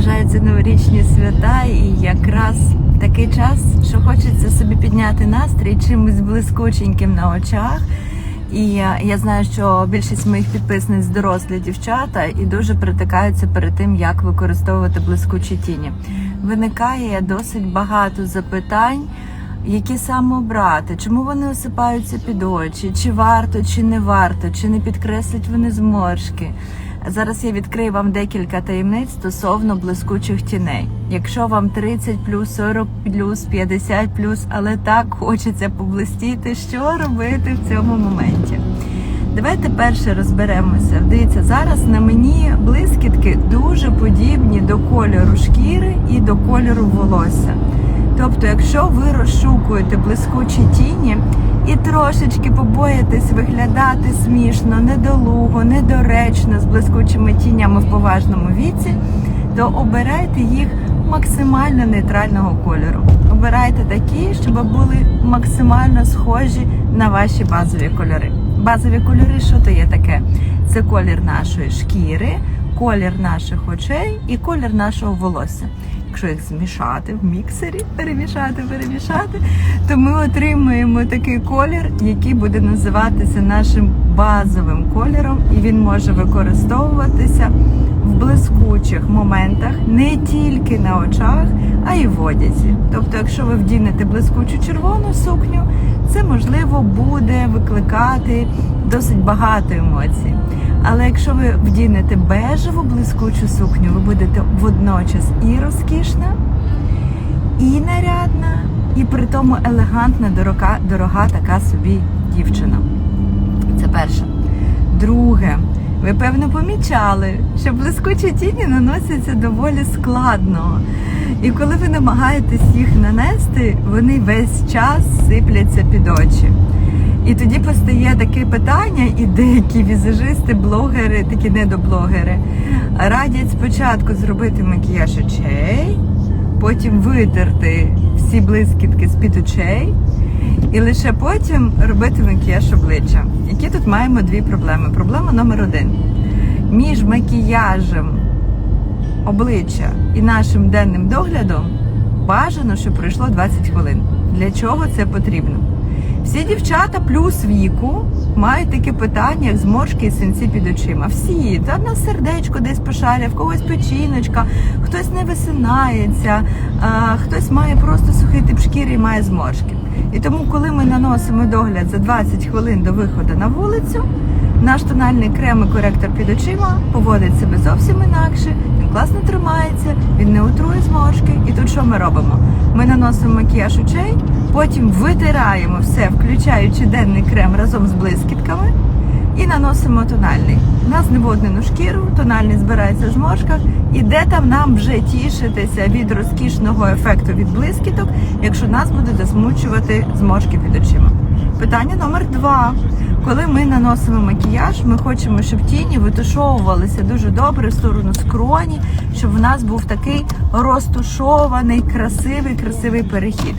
наближаються новорічні свята, і якраз такий час, що хочеться собі підняти настрій чимось блискученьким на очах. І я, знаю, що більшість моїх підписниць дорослі дівчата і дуже притикаються перед тим, як використовувати блискучі тіні. Виникає досить багато запитань. Які саме обрати, чому вони осипаються під очі, чи варто, чи не варто, чи не підкреслять вони зморшки. Зараз я відкрию вам декілька таємниць стосовно блискучих тіней. Якщо вам 30 плюс, 40 плюс, 50 плюс, але так хочеться поблистіти, що робити в цьому моменті. Давайте перше розберемося. Дивіться, зараз на мені блискітки дуже подібні до кольору шкіри і до кольору волосся. Тобто, якщо ви розшукуєте блискучі тіні трошечки побоїтесь виглядати смішно, недолуго, недоречно з блискучими тінями в поважному віці, то обирайте їх максимально нейтрального кольору. Обирайте такі, щоб були максимально схожі на ваші базові кольори. Базові кольори, що то є таке? Це колір нашої шкіри, колір наших очей і колір нашого волосся. Якщо їх змішати в міксері, перемішати, перемішати, то ми отримуємо такий колір, який буде називатися нашим базовим кольором, і він може використовуватися в блискучих моментах не тільки на очах, а й в одязі. Тобто, якщо ви вдінете блискучу червону сукню, це можливо буде викликати досить багато емоцій. Але якщо ви вдінете бежеву блискучу сукню, ви будете водночас і розкішна, і нарядна, і при тому елегантна, дорога, дорога така собі дівчина. Це перше. Друге, ви певно помічали, що блискучі тіні наносяться доволі складно. І коли ви намагаєтесь їх нанести, вони весь час сипляться під очі. І тоді постає таке питання, і деякі візажисти, блогери, такі недоблогери, радять спочатку зробити макіяж очей, потім витерти всі блискітки з під очей, і лише потім робити макіяж обличчя. Які тут маємо дві проблеми. Проблема номер один. Між макіяжем обличчя і нашим денним доглядом бажано, щоб пройшло 20 хвилин. Для чого це потрібно? Всі дівчата плюс віку мають таке питання, як зморшки і синці під очима. Всі, та на сердечко десь пошаря, в когось печіночка, хтось не висинається, а, хтось має просто сухий тип шкіри і має зморшки. І тому, коли ми наносимо догляд за 20 хвилин до виходу на вулицю, наш тональний крем і коректор під очима поводить себе зовсім інакше. Він класно тримається, він не утрує зморшки. І тут що ми робимо? Ми наносимо макіяж очей, потім витираємо все, включаючи денний крем разом з блискітками, і наносимо тональний. На зневоднену шкіру, тональний збирається в зморшках, і де там нам вже тішитися від розкішного ефекту від блискіток, якщо нас буде засмучувати зморшки під очима. Питання номер два. Коли ми наносимо макіяж, ми хочемо, щоб тіні витушовувалися дуже добре в сторону скроні, щоб в нас був такий розтушований, красивий, красивий перехід.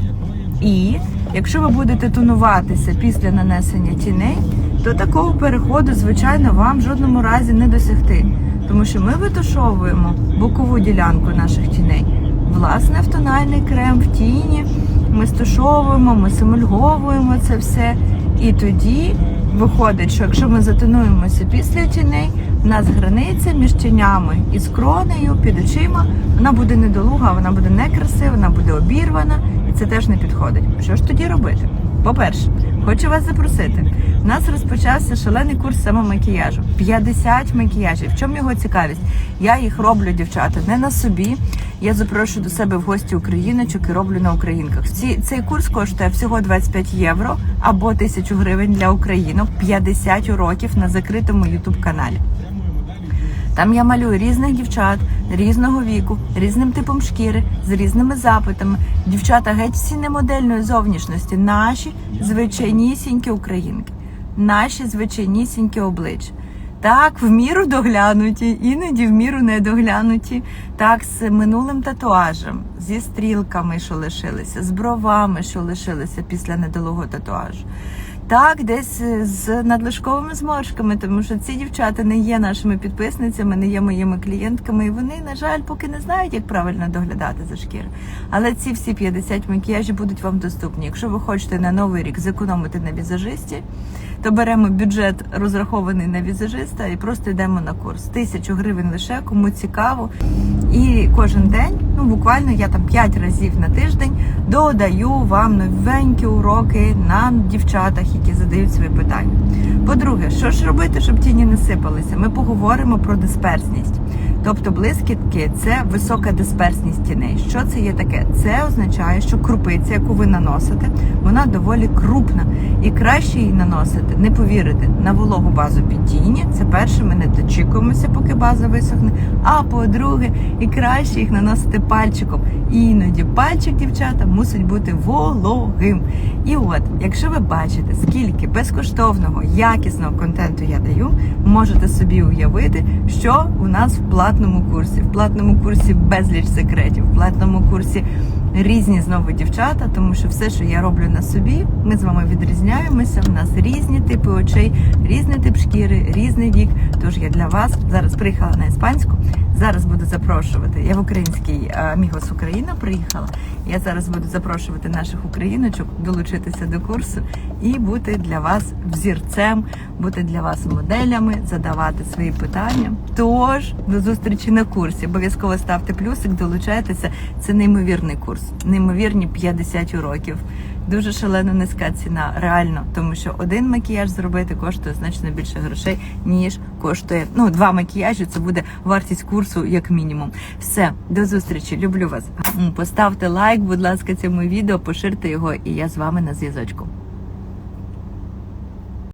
І якщо ви будете тонуватися після нанесення тіней, то такого переходу, звичайно, вам в жодному разі не досягти, тому що ми витушовуємо бокову ділянку наших тіней. Власне, в тональний крем в тіні ми стушовуємо, ми симульговуємо це все. І тоді виходить, що якщо ми затонуємося після тіней, в нас границя між тінями і скронею під очима, вона буде недолуга, вона буде некрасива, вона буде обірвана, і це теж не підходить. Що ж тоді робити? По-перше, хочу вас запросити. У нас розпочався шалений курс самомакіяжу. 50 макіяжів. В чому його цікавість? Я їх роблю, дівчата, не на собі. Я запрошую до себе в гості україночок і роблю на українках. Ці, цей курс коштує всього 25 євро або 1000 гривень для українок, 50 уроків на закритому ютуб каналі. Там я малюю різних дівчат різного віку, різним типом шкіри, з різними запитами. Дівчата геть всі не модельної зовнішності, наші звичайнісінькі українки, наші звичайнісінькі обличчя. Так, в міру доглянуті, іноді в міру недоглянуті, так, з минулим татуажем, зі стрілками, що лишилися, з бровами, що лишилися після недолугого татуажу. Так, десь е, з надлишковими зморшками, тому що ці дівчата не є нашими підписницями, не є моїми клієнтками, і вони, на жаль, поки не знають, як правильно доглядати за шкіри. Але ці всі 50 макіяжів будуть вам доступні. Якщо ви хочете на новий рік зекономити на візажисті, то беремо бюджет розрахований на візажиста і просто йдемо на курс. Тисячу гривень лише, кому цікаво. І кожен день, ну буквально я там 5 разів на тиждень додаю вам новенькі уроки на дівчатах, які задають свої питання. По-друге, що ж робити, щоб тіні не сипалися? Ми поговоримо про дисперсність. Тобто блискітки це висока дисперсність тіней. Що це є таке? Це означає, що крупиця, яку ви наносите, вона доволі крупна. І краще її наносити, не повірите, на вологу базу під тіні. Це перше, ми не дочікуємося, поки база висохне. А по-друге, і краще їх наносити пальчиком. І іноді пальчик, дівчата, мусить бути вологим. І от, якщо ви бачите, скільки безкоштовного, якісного контенту я даю, можете собі уявити, що у нас в платному курсі. В платному курсі безліч секретів, в платному курсі різні знову дівчата, тому що все, що я роблю на собі, ми з вами відрізняємося. У нас різні типи очей, різний тип шкіри, різний вік. Тож я для вас зараз приїхала на іспанську. Зараз буду запрошувати. Я в український а, Мігос Україна приїхала. Я зараз буду запрошувати наших україночок долучитися до курсу і бути для вас взірцем, бути для вас моделями, задавати свої питання. Тож до зустрічі на курсі. Обов'язково ставте плюсик, долучайтеся. Це неймовірний курс, неймовірні 50 уроків. Дуже шалено низька ціна, реально, тому що один макіяж зробити коштує значно більше грошей, ніж коштує. Ну, два макіяжі це буде вартість курсу, як мінімум. Все, до зустрічі, люблю вас. Поставте лайк, будь ласка, цьому відео, поширте його, і я з вами на зв'язочку.